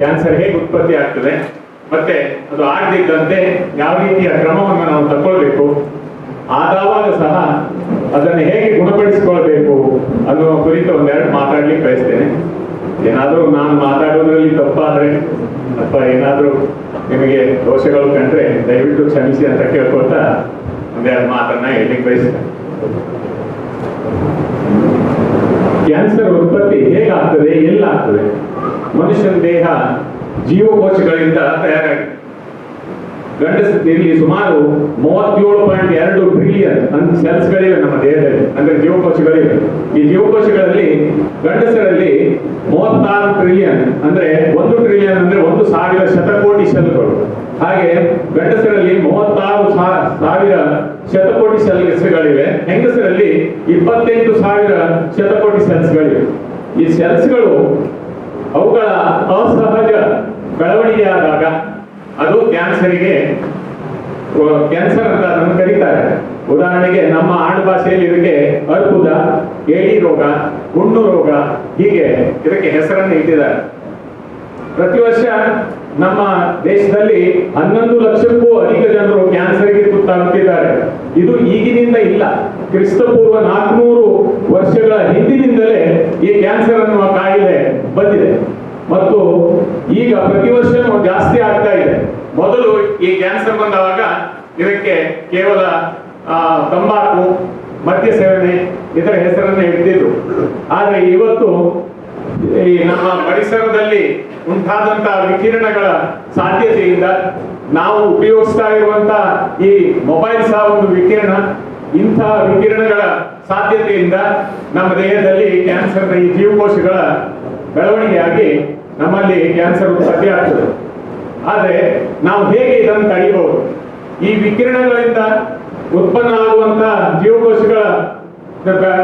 Cancer ಹೇಗೆ ಉತ್ಪತ್ತಿ ಆಗ್ತದೆ? ಮತ್ತೆ ಅದು ಆಗದಿದ್ದಂತೆ ಯಾವ ರೀತಿಯ ಕ್ರಮವನ್ನು ನಾವು ತಗೊಳ್ಬೇಕು ಆದಾವಾಗ ಸಹ ಅದನ್ನು ಹೇಗೆ ಗುಣಪಡಿಸಿಕೊಳ್ಬೇಕು ಅನ್ನುವ ಕುರಿತು ಒಂದೆರಡು ಮಾತಾಡ್ಲಿಕ್ಕೆ ಬಯಸ್ತೇನೆ. ಏನಾದರೂ ನಾನು ಮಾತಾಡೋದ್ರಲ್ಲಿ ತಪ್ಪಾದ್ರೆ, ಅಥವಾ ಏನಾದರೂ ನಿಮಗೆ ದೋಷಗಳು ಕಂಡ್ರೆ ದಯವಿಟ್ಟು ಕ್ಷಮಿಸಿ ಅಂತ ಕೇಳ್ಕೊಳ್ತಾ ಒಂದೆರಡು ಮಾತನ್ನ ಹೇಳಲಿಕ್ಕೆ ಬಯಸ್ತೇನೆ. ಕ್ಯಾನ್ಸರ್ ಉತ್ಪತ್ತಿ ಹೇಗಾಗ್ತದೆ, ಎಲ್ಲಾಗ್ತದೆ? ಮನುಷ್ಯನ ದೇಹ ಜೀವಕೋಶಗಳಿಂದ ತಯಾರಾಗಿದೆ. ಗಂಡಸರಲ್ಲಿ ಸುಮಾರು ಮೂವತ್ತೇಳು ಪಾಯಿಂಟ್ ಎರಡು ಟ್ರಿಲಿಯನ್ ಸೆಲ್ಸ್ಗಳಿವೆ ನಮ್ಮ ದೇಹದಲ್ಲಿ, ಅಂದ್ರೆ ಜೀವಕೋಶಗಳಿವೆ. ಈ ಜೀವಕೋಶಗಳಲ್ಲಿ ಗಂಡಸರಲ್ಲಿ ಮೂವತ್ತಾರು ಟ್ರಿಲಿಯನ್ ಅಂದ್ರೆ ಒಂದು ಟ್ರಿಲಿಯನ್ ಅಂದ್ರೆ ಒಂದು ಸಾವಿರ ಶತಕೋಟಿ ಸೆಲ್ಗಳು ಹಾಗೆ ಗಂಡಸರಲ್ಲಿ ಮೂವತ್ತಾರು ಸಾವಿರ ಶತಕೋಟಿ ಸೆಲ್ಸ್ಗಳಿವೆ ಹೆಂಗಸರಲ್ಲಿ ಇಪ್ಪತ್ತೆಂಟು ಸಾವಿರ ಶತಕೋಟಿ ಸೆಲ್ಸ್ಗಳಿವೆ ಈ ಸೆಲ್ಸ್ಗಳು ಅವುಗಳ ಅಸಹಜ ಬೆಳವಣಿಗೆಯಾದಾಗ ಅದು ಕ್ಯಾನ್ಸರಿಗೆ ಕ್ಯಾನ್ಸರ್ ಅಂತ ಅದನ್ನು ಕರೀತಾರೆ. ಉದಾಹರಣೆಗೆ ನಮ್ಮ ಆಡು ಭಾಷೆಯಲ್ಲಿ ಇದಕ್ಕೆ ಅರ್ಬುದ ಏಡಿ ರೋಗ, ಹುಣ್ಣು ರೋಗ, ಹೀಗೆ ಇದಕ್ಕೆ ಹೆಸರನ್ನು ಇಟ್ಟಿದ್ದಾರೆ. ಪ್ರತಿ ವರ್ಷ ನಮ್ಮ ದೇಶದಲ್ಲಿ ಹನ್ನೊಂದು ಲಕ್ಷಕ್ಕೂ ಅಧಿಕ ಜನರು ಕ್ಯಾನ್ಸರ್ಗೆ ತುತ್ತಾಗುತ್ತಿದ್ದಾರೆ. ಇದು ಈಗಿನಿಂದ ಇಲ್ಲ. ಕ್ರಿಸ್ತಪೂರ್ವ ನಾಲ್ಕುನೂರು ವರ್ಷಗಳ ಹಿಂದಿನಿಂದಲೇ ಈ ಕ್ಯಾನ್ಸರ್ ಅನ್ನುವ ಕಾಯಿಲೆ ಬಂದಿದೆ. ಮತ್ತು ಈಗ ಪ್ರತಿ ವರ್ಷವೂ ಜಾಸ್ತಿ ಆಗ್ತಾ ಇದೆ. ಮೊದಲು ಈ ಕ್ಯಾನ್ಸರ್ ಬಂದಾಗ ಇದಕ್ಕೆ ಕೇವಲ ತಂಬಾಕು, ಮದ್ಯ ಸೇವನೆ ಇದರ ಹೆಸರನ್ನು ಇಡ್ತಿದ್ರು. ಆದರೆ ಇವತ್ತು ಈ ನಮ್ಮ ಪರಿಸರದಲ್ಲಿ ಉಂಟಾದಂತಹ ವಿಕಿರಣಗಳ ಸಾಧ್ಯತೆಯಿಂದ ನಾವು ಉಪಯೋಗಿಸ್ತಾ ಇರುವಂತ ಈ ಮೊಬೈಲ್ ಸಹ ಒಂದು ವಿಕಿರಣ. ಇಂತಹ ವಿಕಿರಣಗಳ ಸಾಧ್ಯತೆಯಿಂದ ನಮ್ಮ ದೇಹದಲ್ಲಿ ಕ್ಯಾನ್ಸರ್ನ ಈ ಜೀವಕೋಶಗಳ ಬೆಳವಣಿಗೆಯಾಗಿ ನಮ್ಮಲ್ಲಿ ಕ್ಯಾನ್ಸರ್ ಉತ್ಪತ್ತಿ ಆಗ್ತದೆ. ಆದರೆ ನಾವು ಹೇಗೆ ಇದನ್ನು ತಡೆಯಬಹುದು? ಈ ವಿಕಿರಣಗಳಿಂದ ಉತ್ಪನ್ನ ಆಗುವಂತ ಜೀವಕೋಶಗಳ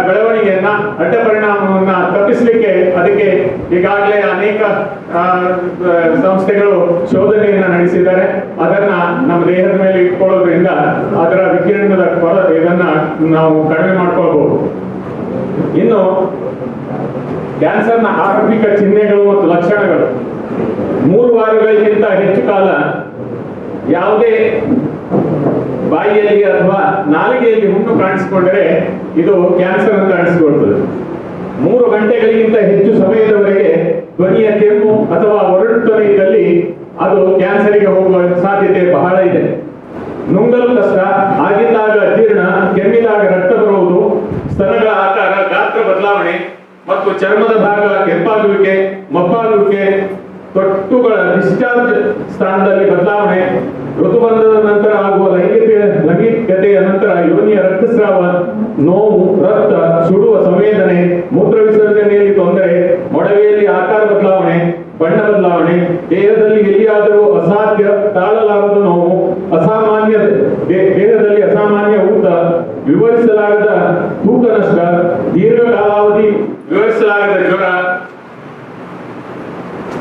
ಬೆಳವಣಿಗೆಯನ್ನ ಅಡ್ಡ ಪರಿಣಾಮವನ್ನ ತಪ್ಪಿಸಲಿಕ್ಕೆ ಅದಕ್ಕೆ ಈಗಾಗಲೇ ಅನೇಕ ಸಂಸ್ಥೆಗಳು ಶೋಧನೆಯನ್ನ ನಡೆಸಿದ್ದಾರೆ. ಅದನ್ನ ನಮ್ಮ ದೇಹದ ಮೇಲೆ ಇಟ್ಕೊಳ್ಳೋದ್ರಿಂದ ಅದರ ವಿಕಿರಣದ ಕೊರತೆ ಇದನ್ನ ನಾವು ಕಡಿಮೆ ಮಾಡ್ಕೊಳ್ಬಹುದು. ಇನ್ನು ಕ್ಯಾನ್ಸರ್ನ ಆರಂಭಿಕ ಚಿಹ್ನೆಗಳು ಮತ್ತು ಲಕ್ಷಣಗಳು. ಮೂರು ವಾರಗಳಿಗಿಂತ ಹೆಚ್ಚು ಕಾಲ ಯಾವುದೇ ಬಾಯಿಯಲ್ಲಿ ಅಥವಾ ನಾಲಿಗೆಯಲ್ಲಿ ಹುಣ್ಣು ಕಾಣಿಸಿಕೊಂಡರೆ ಇದು ಕ್ಯಾನ್ಸರ್ ಕಾಣಿಸಿಕೊಳ್ತದೆ. ಮೂರು ಗಂಟೆಗಳಿಗಿಂತ ಹೆಚ್ಚು ಸಮಯದವರೆಗೆ ಧ್ವನಿಯ ಕೆಮ್ಮು ಅಥವಾ ಒರಟುತನ ಇದ್ದಲ್ಲಿ ಅದು ಕ್ಯಾನ್ಸರಿಗೆ ಹೋಗುವ ಸಾಧ್ಯತೆ ಬಹಳ ಇದೆ ನುಂಗಲು ಕಷ್ಟ ಆಗಿದ್ದಾಗ ಅಜೀರ್ಣ ಕೆಮ್ಮಿದಾಗ ರಕ್ತ ಬರುವುದು ಸ್ತನಗಳ ಆಕಾರ ಗಾತ್ರ ಬದಲಾವಣೆ ಮತ್ತು ಚರ್ಮದ ಭಾಗಗಳ ಕೆಂಪಾಗುವಿಕೆ, ಮಪ್ಪಾಗುವಿಕೆ ತೊಟ್ಟುಗಳ ಡಿಸ್ಚಾರ್ಜ್ ಸ್ಥಾನದಲ್ಲಿ ಬದಲಾವಣೆ. ಋತುಬಂಧದ ನಂತರ ಆಗುವ ಲೈಂಗಿಕ ಲೈಂಗಿಕತೆಯ ನಂತರ ಯೋನಿಯ ರಕ್ತಸ್ರಾವ, ನೋವು, ರಕ್ತ ಸುಡುವ ಸಂವೇದನೆ, ಮೂತ್ರ ವಿಸರ್ಜನೆಯಲ್ಲಿ ತೊಂದರೆ, ಮೊಡವೆಯಲ್ಲಿ ಆಕಾರ ಬದಲಾವಣೆ, ಬಣ್ಣ ಬದಲಾವಣೆ, ದೇಹದಲ್ಲಿ ಎಲ್ಲಿಯಾದರೂ ಅಸಾಧ್ಯ ತಾಳಲಾರದ ನೋವು, ಅಸಾಮಾನ್ಯ ದೇಹದಲ್ಲಿ ಅಸಾಮಾನ್ಯ ಊತ ವಿವರಿಸಲಾಗದ ತೂಕ ನಷ್ಟ ದೀರ್ಘಕಾಲಾವಧಿ ವಿವರಿಸಲಾಗದ ಜ್ವರ.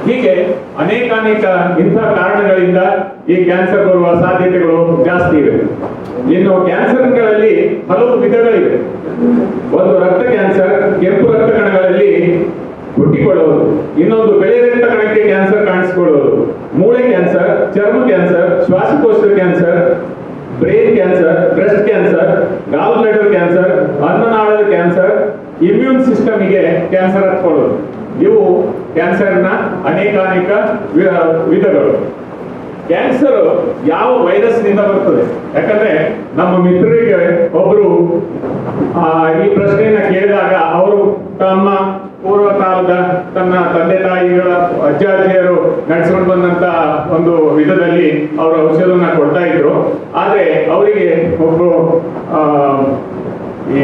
ಹೀಗೆ ಅನೇಕ ಅನೇಕ ಇಂಥ ಕಾರಣಗಳಿಂದ ಈ ಕ್ಯಾನ್ಸರ್ ಬರುವ ಸಾಧ್ಯತೆಗಳು ಜಾಸ್ತಿ ಇವೆ. ಇನ್ನು ಕ್ಯಾನ್ಸರ್ಗಳಲ್ಲಿ ಹಲವು ವಿಧಗಳಿವೆ. ಒಂದು ರಕ್ತ ಕ್ಯಾನ್ಸರ್ ಕೆಂಪು ರಕ್ತ ಕಣಗಳಲ್ಲಿ ಹುಟ್ಟಿಕೊಳ್ಳುವುದು. ಇನ್ನೊಂದು ಬೆಳೆ ರಕ್ತ ಕಣಕ್ಕೆ ಕ್ಯಾನ್ಸರ್ ಕಾಣಿಸಿಕೊಳ್ಳುವುದು. ಮೂಳೆ ಕ್ಯಾನ್ಸರ್ ಚರ್ಮ ಕ್ಯಾನ್ಸರ್ ಶ್ವಾಸಕೋಶದ cancer brain cancer breast cancer gall cancer ಅನ್ನನಾಳದ cancer immune ಸಿಸ್ಟಮ್ಗೆ ಕ್ಯಾನ್ಸರ್ ಹತ್ಕೊಳ್ಳೋದು. ಇವು ಕ್ಯಾನ್ಸರ್ನ ಅನೇಕಾನೇಕ ವಿಧಗಳು. ಕ್ಯಾನ್ಸರ್ ಯಾವ ವೈರಸ್ನಿಂದ ಬರ್ತದೆ? ಯಾಕಂದ್ರೆ ನಮ್ಮ ಮಿತ್ರರಿಗೆ ಒಬ್ರು ಈ ಪ್ರಶ್ನೆಯನ್ನ ಕೇಳಿದಾಗ ಅವರು ತಮ್ಮ ಪೂರ್ವ ಕಾಲದ ತನ್ನ ತಂದೆ ತಾಯಿಗಳ ಅಜ್ಜ ಅಜ್ಜಿಯರು ನಡೆಸ್ಕೊಂಡು ಬಂದಂತ ಒಂದು ವಿಧದಲ್ಲಿ ಅವರು ಔಷಧವನ್ನ ಕೊಡ್ತಾ ಇದ್ರು. ಆದ್ರೆ ಅವರಿಗೆ ಒಬ್ರು ಆ, ಈ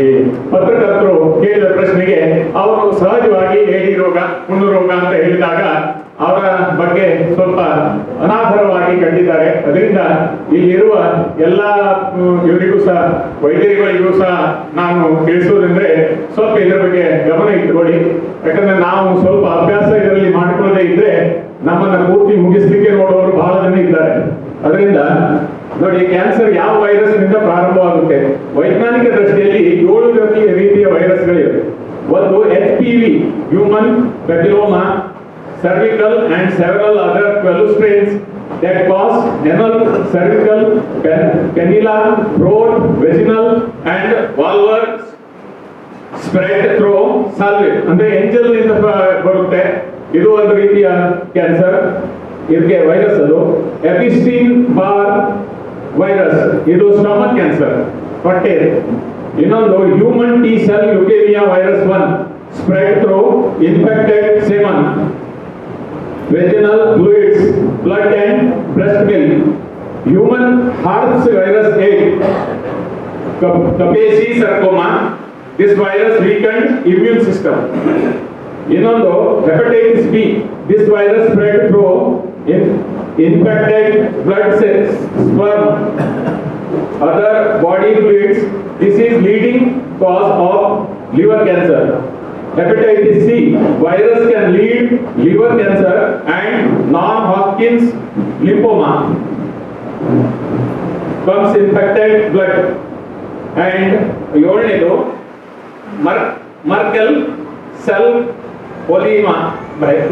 ಪತ್ರಕರ್ತರು ಕೇಳಿದ ಪ್ರಶ್ನೆಗೆ ಅವರು ಸಹಜವಾಗಿ ಏಡಿ ರೋಗ ಹುಣ್ಣು ರೋಗ ಅಂತ ಹೇಳಿದಾಗ ಅವರ ಬಗ್ಗೆ ಸ್ವಲ್ಪ ಅನಾಥರವಾಗಿ ಕಂಡಿದ್ದಾರೆ ಅದರಿಂದ ಇಲ್ಲಿರುವ ಎಲ್ಲ ಇವರಿಗೂ ಸಹ, ವೈದ್ಯರುಗಳಿಗೂ ಸಹ ನಾನು ತಿಳಿಸೋದಂದ್ರೆ ಸ್ವಲ್ಪ ಇದರ ಬಗ್ಗೆ ಗಮನ ಇಟ್ಟುಕೊಳ್ಳಿ. ಯಾಕಂದ್ರೆ ನಾವು ಸ್ವಲ್ಪ ಅಭ್ಯಾಸ ಇದರಲ್ಲಿ ಮಾಡಿಕೊಳ್ಳದೆ ಇದ್ರೆ ನಮ್ಮನ್ನ ಪೂರ್ತಿ ಮುಗಿಸ್ಲಿಕ್ಕೆ ನೋಡುವವರು ಬಹಳ ಜನ ಇದ್ದಾರೆ. ಅದರಿಂದ ನೋಡಿ ಕ್ಯಾನ್ಸರ್ ಯಾವ ವೈರಸ್ನಿಂದ ಪ್ರಾರಂಭವಾಗುತ್ತೆ? ವೈಜ್ಞಾನಿಕ ದೃಷ್ಟಿಯಲ್ಲಿ ಏಳು ರೀತಿಯ ವೈರಸ್ಗಳಿವೆ ಒಂದು H P V human papilloma cervical and several other 12 strains that cause anal, cervical ಕೆನಿಲಾ brood vaginal and vulvar spread through saliva ಅಂದ್ರೆ ಎಂಜಲ್ನಿಂದ ಬರುತ್ತೆ. ಇದು ಒಂದು ರೀತಿಯ ಕ್ಯಾನ್ಸರ್ ಇದಕ್ಕೆ ವೈರಸ್ ಅದು. ಎಪಿಸ್ಟೀನ್ ಬಾರ್ ವೈರಸ್ ಇದು ಸ್ಟಮಕ್ ಕ್ಯಾನ್ಸರ್ ಹೊಟ್ಟೆ ಇನ್ನೊಂದು human T cell ಯುಕೇರಿಯಾ virus one spread through infected semen vaginal fluids, blood and breast milk. Human herpes virus 8, Kap- Kaposi sarcoma. This virus weakens immune system. ಇನ್ನೊಂದು hepatitis B this virus spread through infected blood cells sperm other body fluids this is leading cause of liver cancer hepatitis C virus can lead liver cancer and non-Hodgkin's lymphoma comes infected blood and ಏಳನೇದು ಮರ್ Merkel cell ಪೊಲಿಮಾ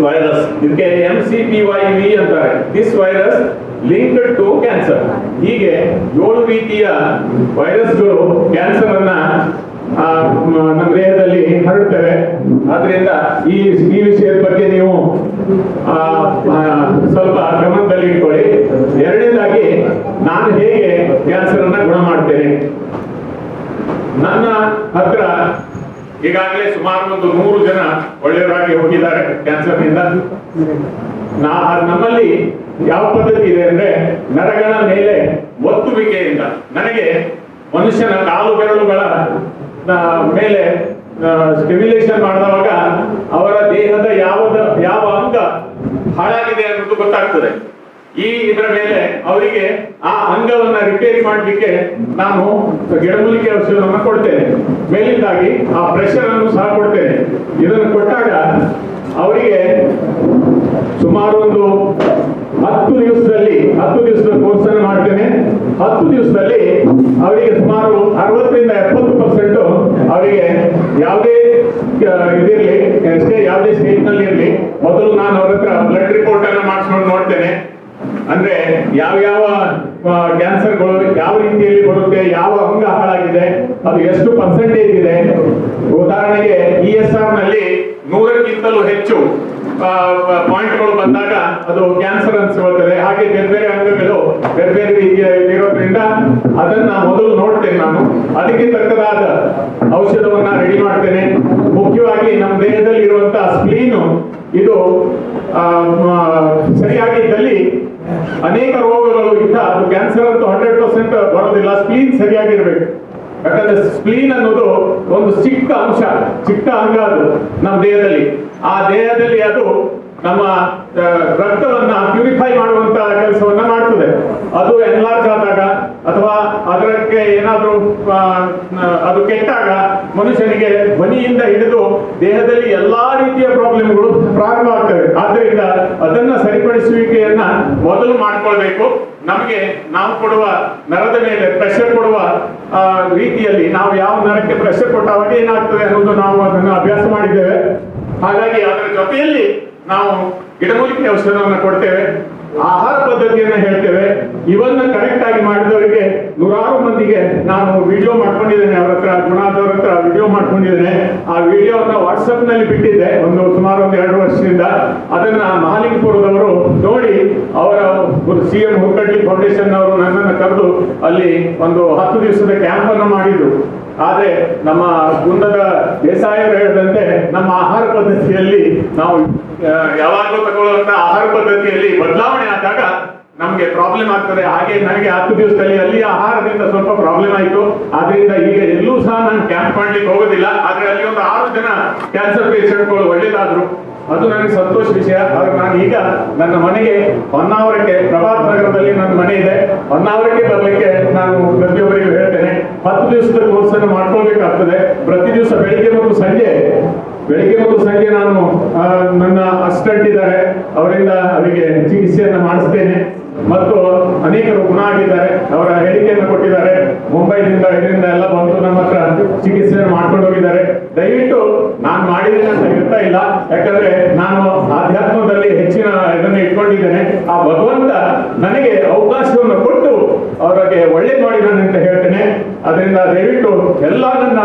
virus ಇದಕ್ಕೆ M C P Y V ಅಂತಾರೆ. This virus linked to cancer ಹೀಗೆ ಏಳು ರೀತಿಯ ವೈರಸ್ಗಳು cancer ಅನ್ನ ನಮ್ಮ ದೇಹದಲ್ಲಿ ಹರಡ್ತವೆ. ಆದ್ರಿಂದ ಈ ಈ ವಿಷಯದ ಬಗ್ಗೆ ನೀವು ಸ್ವಲ್ಪ ಗಮನದಲ್ಲಿ ಇಟ್ಕೊಳ್ಳಿ. ಎರಡನೇದಾಗಿ ನಾನು ಹೇಗೆ ಕ್ಯಾನ್ಸರ್ ಅನ್ನ ಗುಣ ಮಾಡ್ತೇನೆ? ನನ್ನ ಹತ್ರ ಈಗಾಗಲೇ ಸುಮಾರು ಒಂದು ನೂರು ಜನ ಒಳ್ಳೆಯವರಾಗಿ ಹೋಗಿದ್ದಾರೆ ಕ್ಯಾನ್ಸರ್ನಿಂದ ನಾ ನಮ್ಮಲ್ಲಿ ಯಾವ ಪದ್ಧತಿ ಇದೆ ಅಂದ್ರೆ ನರಗಳ ಮೇಲೆ ಒತ್ತುವಿಕೆಯಿಂದ ನನಗೆ ಮನುಷ್ಯನ ಕಾಲು ಬೆರಳುಗಳ ಮೇಲೆ ಸ್ಟಿಮ್ಯುಲೇಷನ್ ಮಾಡಿದವಾಗ ಅವರ ದೇಹದ ಯಾವ ಯಾವ ಅಂಗ ಹಾಳಾಗಿದೆ ಅನ್ನೋದು ಗೊತ್ತಾಗ್ತದೆ. ಈ ಇದರ ಮೇಲೆ ಅವರಿಗೆ ಆ ಅಂಗವನ್ನ ರಿಪೇರಿ ಮಾಡಲಿಕ್ಕೆ ನಾನು ಗಿಡಮೂಲಿಕೆ ಔಷಧವನ್ನು ಕೊಡ್ತೇನೆ. ಮೇಲಿಂದಾಗಿ ಆ ಪ್ರೆಷರ್ ಅನ್ನು ಸಹ ಕೊಡ್ತೇನೆ. ಇದನ್ನು ಕೊಟ್ಟಾಗ ಅವರಿಗೆ ಸುಮಾರು ಒಂದು ಹತ್ತು ದಿವಸದಲ್ಲಿ, ಹತ್ತು ದಿವಸದ ಕೋರ್ಸ್ ಅನ್ನು ಮಾಡ್ತೇನೆ. ಹತ್ತು ದಿವಸದಲ್ಲಿ ಅವರಿಗೆ ಸುಮಾರು ಅರವತ್ತರಿಂದ ಎಪ್ಪತ್ತು ಪರ್ಸೆಂಟ್ ಅವರಿಗೆ ಯಾವುದೇ ಇದಿರಲಿ ಯಾವುದೇ ಸ್ಟೇಜ್ನಲ್ಲಿ ಇರಲಿ ಮೊದಲು ನಾನು ಅವ್ರ ಹತ್ರ ಬ್ಲಡ್ ರಿಪೋರ್ಟ್ ಅನ್ನು ಮಾಡಿಸ್ಕೊಂಡು ನೋಡ್ತೇನೆ. ಅಂದ್ರೆ ಯಾವ ಯಾವ ಕ್ಯಾನ್ಸರ್ಗಳು ಯಾವ ರೀತಿಯಲ್ಲಿ ಬರುತ್ತೆ, ಯಾವ ಅಂಗ ಹಾಳಾಗಿದೆ, ಅದು ಎಷ್ಟು ಪರ್ಸೆಂಟೇಜ್ ಇದೆ? ಉದಾಹರಣೆಗೆ ಇ ಎಸ್ ಆರ್ನಲ್ಲಿ ನೂರಕ್ಕಿಂತಲೂ ಹೆಚ್ಚು ಪಾಯಿಂಟ್ಗಳು ಬಂದಾಗ ಅದು ಕ್ಯಾನ್ಸರ್ ಅನ್ಸ್ಕೊಳ್ತದೆ ಹಾಗೆ ಬೇರೆ ಬೇರೆ ಅಂಗಗಳು ಬೇರೆ ಬೇರೆ ರೀತಿಯಲ್ಲಿ ಇರೋದ್ರಿಂದ ಅದನ್ನ ಮೊದಲು ನೋಡ್ತೇನೆ ನಾನು. ಅದಕ್ಕೆ ತಕ್ಕದಾದ ಔಷಧವನ್ನ ರೆಡಿ ಮಾಡ್ತೇನೆ. ಮುಖ್ಯವಾಗಿ ನಮ್ಮ ದೇಹದಲ್ಲಿ ಇರುವಂತಹ ಸ್ಪ್ಲೀನು ಇದು ಸರಿಯಾಗಿದ್ದಲ್ಲಿ ಅನೇಕ ರೋಗಗಳು ಇಂದ ಕ್ಯಾನ್ಸರ್ ಅಂತೂ ಹಂಡ್ರೆಡ್ ಪರ್ಸೆಂಟ್ ಬರೋದಿಲ್ಲ. ಸ್ಪ್ಲೀನ್ ಸರಿಯಾಗಿರ್ಬೇಕು. ಯಾಕಂದ್ರೆ ಸ್ಪ್ಲೀನ್ ಅನ್ನೋದು ಒಂದು ಚಿಕ್ಕ ಅಂಶ, ಚಿಕ್ಕ ಅಂಗ ಅದು ನಮ್ಮ ದೇಹದಲ್ಲಿ. ಆ ದೇಹದಲ್ಲಿ ಅದು ನಮ್ಮ ರಕ್ತವನ್ನ ಪ್ಯೂರಿಫೈ ಮಾಡುವಂತ ಕೆಲಸವನ್ನ ಮಾಡ್ತದೆ. ಅದು ಎನ್ಲಾರ್ಜ್ ಆದಾಗ ಅಥವಾ ಅದಕ್ಕೆ ಏನಾದರೂ ಅದು ಕೆಟ್ಟಾಗ ಮನುಷ್ಯನಿಗೆ ಧ್ವನಿಯಿಂದ ಹಿಡಿದು ದೇಹದಲ್ಲಿ ಎಲ್ಲಾ ರೀತಿಯ ಪ್ರಾಬ್ಲಮ್ಗಳು ಪ್ರಾರಂಭ ಆಗ್ತವೆ. ಆದ್ದರಿಂದ ಅದನ್ನ ಸರಿಪಡಿಸುವಿಕೆಯನ್ನ ಮೊದಲು ಮಾಡ್ಕೊಳ್ಬೇಕು. ನಮಗೆ ನಾವು ಕೊಡುವ ನರದ ಮೇಲೆ ಪ್ರೆಷರ್ ಕೊಡುವ ರೀತಿಯಲ್ಲಿ ನಾವು ಯಾವ ನರಕ್ಕೆ ಪ್ರೆಷರ್ ಕೊಟ್ಟಾಗ ಏನಾಗ್ತದೆ ಅನ್ನೋದು ನಾವು ಅದನ್ನು ಅಭ್ಯಾಸ ಮಾಡಿದ್ದೇವೆ. ಹಾಗಾಗಿ ಅದರ ಜೊತೆಯಲ್ಲಿ ನಾವು ಗಿಡಮೂಲಿಕೆ ಔಷಧವನ್ನು ಕೊಡ್ತೇವೆ, ಆಹಾರ ಪದ್ಧತಿಯನ್ನ ಹೇಳ್ತೇವೆ. ಇವನ್ನ ಕರೆಕ್ಟ್ ಆಗಿ ಮಾಡಿದವರಿಗೆ ನೂರಾರು ಮಂದಿಗೆ ನಾನು ವಿಡಿಯೋ ಮಾಡ್ಕೊಂಡಿದ್ದೇನೆ. ಅವ್ರ ಹತ್ರ ಗುಣಾದವ್ರ ಹತ್ರ ವಿಡಿಯೋ ಮಾಡ್ಕೊಂಡಿದ್ದೇನೆ. ಆ ವಿಡಿಯೋನ ವಾಟ್ಸಪ್ನಲ್ಲಿ ಬಿಟ್ಟಿದ್ದೆ, ಒಂದು ಸುಮಾರು ಒಂದು ಎರಡು ವರ್ಷದಿಂದ. ಅದನ್ನ ಮಹಾಲಿಂಗಪುರದವರು ನೋಡಿ, ಅವರ ಸಿ ಎಂ ಹುಕ್ಕಟ್ಟಿ ಫೌಂಡೇಶನ್ ಅವರು ನನ್ನನ್ನು ಕರೆದು ಅಲ್ಲಿ ಒಂದು ಹತ್ತು ದಿವಸದ ಕ್ಯಾಂಪ್ ಅನ್ನು ಮಾಡಿದ್ರು. ಆದ್ರೆ ನಮ್ಮ ಗುಂದದ ದೇಸಾಯರು ಹೇಳಿದಂತೆ ನಮ್ಮ ಆಹಾರ ಪದ್ಧತಿಯಲ್ಲಿ ನಾವು ಯಾವಾಗಲೂ ತಗೊಳ್ಳುವಂತ ಆಹಾರ ಪದ್ಧತಿಯಲ್ಲಿ ಬದಲಾವಣೆ ಆದಾಗ ನಮ್ಗೆ ಪ್ರಾಬ್ಲಮ್ ಆಗ್ತದೆ. ಹಾಗೆ ನನಗೆ ಹತ್ತು ದಿವಸದಲ್ಲಿ ಅಲ್ಲಿ ಆಹಾರದಿಂದ ಸ್ವಲ್ಪ ಪ್ರಾಬ್ಲಮ್ ಆಯ್ತು. ಆದ್ರಿಂದ ಈಗ ಎಲ್ಲೂ ಸಹ ನಾನು ಕ್ಯಾಂಪ್ ಮಾಡ್ಲಿಕ್ಕೆ ಹೋಗೋದಿಲ್ಲ. ಆದ್ರೆ ಅಲ್ಲಿ ಒಂದು ಆರು ಜನ ಕ್ಯಾನ್ಸರ್ ಪೇಷಂಟ್ಗಳು ಒಳ್ಳೇದಾದ್ರು. ಅದು ನನಗೆ ಸಂತೋಷ ವಿಷಯ. ಆದ್ರೆ ನಾನು ಈಗ ನನ್ನ ಮನೆಗೆ ಹೊನ್ನಾವರಕ್ಕೆ, ಪ್ರಭಾತ್ ನಗರದಲ್ಲಿ ನನ್ನ ಮನೆ ಇದೆ. ಹೊನ್ನಾವರಕ್ಕೆ ಬರಲಿಕ್ಕೆ ನಾನು ಪ್ರತಿಯೊಬ್ಬರಿಗೂ ಹೇಳ್ತೇನೆ. ಹತ್ತು ದಿವಸದ ಕೋರ್ಸ್ ಅನ್ನು ಮಾಡ್ಕೊಳ್ಬೇಕಾಗ್ತದೆ. ಪ್ರತಿ ದಿವಸ ಬೆಳಿಗ್ಗೆ ಮತ್ತು ಸಂಜೆ, ಬೆಳಿಗ್ಗೆ ಮತ್ತು ಸಂಜೆ ನಾನು ನನ್ನ ಅಸಿಸ್ಟೆಂಟ್ ಇದ್ದಾರೆ. ಅವರಿಂದ ಅವರಿಗೆ ಚಿಕಿತ್ಸೆಯನ್ನು ಮಾಡಿಸ್ತೇನೆ. ಮತ್ತು ಅನೇಕರು ಗುಣ ಆಗಿದ್ದಾರೆ ಅವರ ಹೇಳಿಕೆಯನ್ನು ಕೊಟ್ಟಿದ್ದಾರೆ. ಮುಂಬೈನಿಂದ ಇದರಿಂದ ಎಲ್ಲ ಬಂದು ನಮ್ಮ ಹತ್ರ ಚಿಕಿತ್ಸೆ ಮಾಡ್ಕೊಂಡು ಹೋಗಿದ್ದಾರೆ ದಯವಿಟ್ಟು ನಾನು ಮಾಡಿದ್ದೇನೆ ಅಂತ ಹೇಳ್ತಾ ಇಲ್ಲ. ಯಾಕಂದ್ರೆ ನಾನು ಆಧ್ಯಾತ್ಮದಲ್ಲಿ ಹೆಚ್ಚಿನ ಇದನ್ನು ಇಟ್ಕೊಂಡಿದ್ದೇನೆ. ಆ ಭಗವಂತ ನನಗೆ ಅವಕಾಶವನ್ನು ಕೊಟ್ಟು ಅವರಿಗೆ ಒಳ್ಳೆ ಮಾಡಿದ್ದಾನೆ ಅಂತ ಹೇಳ್ತೇನೆ. ಅದರಿಂದ ದಯವಿಟ್ಟು ಎಲ್ಲ ನನ್ನ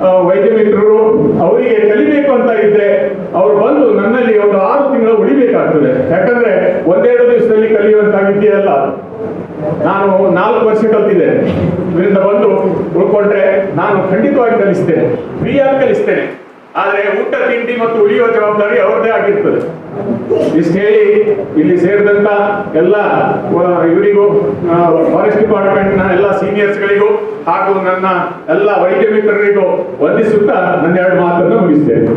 ವೈದ್ಯ ಮಿತ್ರರು ಅವರಿಗೆ ಕಲಿಬೇಕು ಅಂತ ಇದ್ರೆ ಅವ್ರು ಬಂದು ನನ್ನಲ್ಲಿ ಒಂದು ಆರು ತಿಂಗಳು ಉಳಿಬೇಕಾಗ್ತದೆ. ಯಾಕಂದ್ರೆ ಒಂದೆರಡು ದಿವಸದಲ್ಲಿ ಕಲಿಯುವಂತ ವಿದ್ಯೆ ಅಲ್ಲ. ನಾನು ನಾಲ್ಕು ವರ್ಷ ಕಲ್ತಿದ್ದೇನೆ ಇದರಿಂದ ಬಂದು ಉಳ್ಕೊಂಡ್ರೆ ನಾನು ಖಂಡಿತವಾಗಿ ಕಲಿಸ್ತೇನೆ. ಫ್ರೀಯಾಗಿ ಕಲಿಸ್ತೇನೆ. ಆದ್ರೆ ಊಟ, ತಿಂಡಿ ಮತ್ತು ಉಳಿಯುವ ಜವಾಬ್ದಾರಿ ಅವ್ರದ್ದೇ ಆಗಿರ್ತದೆ. ಇಷ್ಟು ಹೇಳಿ ಇಲ್ಲಿ ಸೇರಿದಂತ ಎಲ್ಲ ಇವರಿಗೂ ಫಾರೆಸ್ಟ್ ಡಿಪಾರ್ಟ್ಮೆಂಟ್ನ ಎಲ್ಲ ಸೀನಿಯರ್ಸ್ಗಳಿಗೂ ಹಾಗೂ ನನ್ನ ಎಲ್ಲ ವೈದ್ಯ ಮಿತ್ರರಿಗೂ ವಂದಿಸುತ್ತಾ ನನ್ನ ಎರಡು ಮಾತನ್ನು ಮುಗಿಸ್ತೇನೆ.